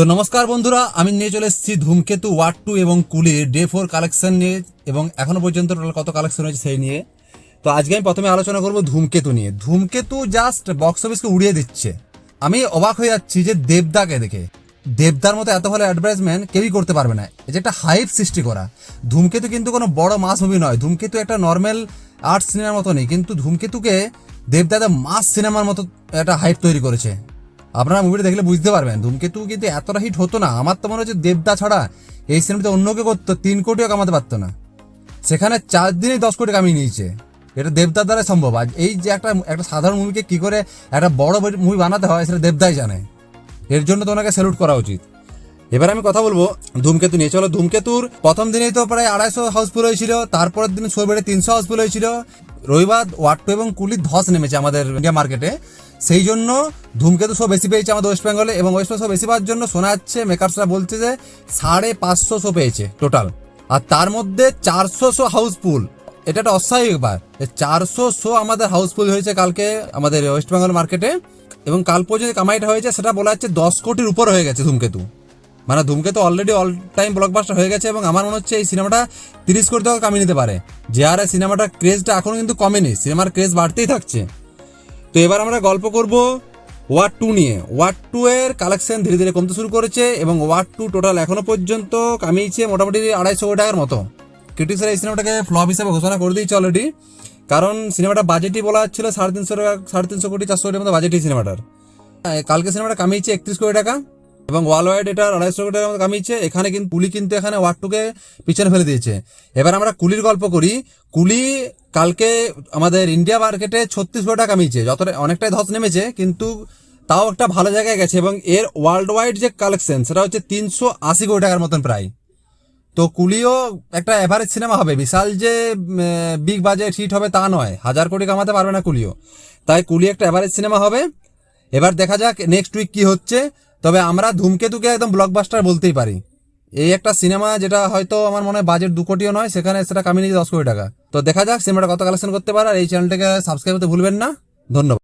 তো নমস্কার বন্ধুরা, আমি নিয়ে চলে এসেছি ধূমকেতু ওয়ার্ড টু এবং কুলির ডে ফোর কালেকশন নিয়ে এবং এখনও পর্যন্ত টোটাল কত কালেকশন হয়েছে সেই নিয়ে। তো আজকে আমি প্রথমে আলোচনা করব ধূমকেতু নিয়ে। ধূমকেতু জাস্ট বক্স অফিসকে উড়িয়ে দিচ্ছে। আমি অবাক হয়ে যাচ্ছি যে দেবদাকে দেখে। দেবদার মতো এত ভালো অ্যাডভার্টাইজমেন্ট কেউই করতে পারবে না। যে একটা হাইপ সৃষ্টি করা। ধূমকেতু কিন্তু কোনো বড় মাস মুভি নয়। ধূমকেতু একটা নর্মাল আর্ট সিনেমার মতো নেই। কিন্তু ধূমকেতুকে দেবদাদা মাস সিনেমার মতো একটা হাইপ তৈরি করেছে। আপনারা মুভিটা দেখলে বুঝতে পারবেন। ধূমকেতু কিন্তু এতটা হিট হতো না। আমার তো মনে হচ্ছে দেবদা ছাড়া এই সিনেমাতে অন্য কেউ করতো, তিন কোটিও কামাতে পারতো না। সেখানে চার দিনেই দশ কোটি কামিয়ে নিয়েছে। এটা দেবদার দ্বারা সম্ভব। আজ এই যে একটা একটা সাধারণ মুভিকে কী করে একটা বড় মুভি বানাতে হয়, সেটা দেবদাই জানে। এর জন্য তো ওনাকে স্যালুট করা উচিত। এবার আমি কথা বলব ধূমকেতু নিয়ে। চলো, ধূমকেতুর প্রথম দিনেই তো প্রায় আড়াইশো হাউসফুল হয়েছিল। তারপরের দিন শো বেড়ে তিনশো হাউসফুল হয়েছিল। রবিবার ওয়াট্টু এবং কুলি ধস নেমেছে আমাদের ইন্ডিয়া মার্কেটে সেই জন্য ধূমকেতু শো বেশি পেয়েছে আমাদের ওয়েস্ট বেঙ্গলে এবং ওয়েস্ট বেঙ্গল শো বেশি পাওয়ার জন্য শোনা যাচ্ছে মেকার্সরা বলছে যে সাড়ে পাঁচশো শো পেয়েছে টোটাল আর তার মধ্যে চারশো শো হাউসফুল এটা একটা অস্বাভাবিক ব্যাপার। চারশো শো আমাদের হাউসফুল হয়েছে কালকে আমাদের ওয়েস্ট বেঙ্গল মার্কেটে এবং কাল পর্যন্ত কামাইটা হয়েছে সেটা বলা যাচ্ছে দশ কোটির উপর হয়ে গেছে ধূমকেতু। মানে ধূমকেতু অলরেডি অল টাইম ব্লকবাস্টার হয়ে গেছে এবং আমার মনে হচ্ছে এই সিনেমাটা তিরিশ কোটি টাকা কামিয়ে নিতে পারে। যে আর সিনেমাটার ক্রেজটা এখনও কিন্তু কমেনি। সিনেমার ক্রেজ বাড়তেই থাকছে। তো এবার আমরা গল্প করব ওয়ার্ড টু নিয়ে। ওয়ার্ড টু এর কালেকশন ধীরে ধীরে কমতে শুরু করেছে এবং ওয়ার্ড টু টোটাল এখনও পর্যন্ত কামিয়েছে মোটামুটি আড়াইশো কোটি টাকার মতো। ক্রিটিক্সরা এই সিনেমাটাকে ফ্লপ হিসেবে ঘোষণা করে দিয়েছে অলরেডি কারণ সিনেমাটা বাজেটই বলা হচ্ছিল সাড়ে তিনশো টাকা, সাড়ে তিনশো কোটি, চারশো কোটির মতো বাজেটই সিনেমাটার। কালকে সিনেমাটা কামিয়েছে একত্রিশ কোটি টাকা। এবং ওয়ার্ল্ড ওয়াইড এটা আড়াইশো কোটি টাকার মতো কামিয়েছে। এখানে কিন্তু কুলি কিন্তু এখানে ওয়ার্ড টুকে পিছনে ফেলে দিয়েছে। এবার আমরা কুলির গল্প করি। কুলি কালকে আমাদের ইন্ডিয়া মার্কেটে ছত্রিশ কোটি টাকা কামিয়েছে। যতটা অনেকটাই ধস নেমেছে, কিন্তু তাও একটা ভালো জায়গায় গেছে এবং এর ওয়ার্ল্ড ওয়াইড যে কালেকশন, সেটা হচ্ছে তিনশো আশি কোটি টাকার মতন প্রায়। তো কুলিও একটা অ্যাভারেজ সিনেমা হবে। বিশাল যে বিগ বাজেট হিট হবে তা নয়। হাজার কোটি কামাতে পারবে না কুলিও। তাই কুলি একটা এভারেজ সিনেমা হবে। এবার দেখা যাক নেক্সট উইক কি হচ্ছে। তবে আমরা ধূমকেতুকে একদম ব্লকবাস্টার বলতেই পারি। এই একটা সিনেমা যেটা হয়তো আমার মনে হয় বাজেট দু কোটিও নয়, সেখানে সেটা কামিয়ে নিয়েছে দশ কোটি টাকা। তো দেখা যাক, সিনেমাটা কত কালেকশন করতে পারে, আর এই চ্যানেলটাকে সাবস্ক্রাইব করতে ভুলবেন না। ধন্যবাদ।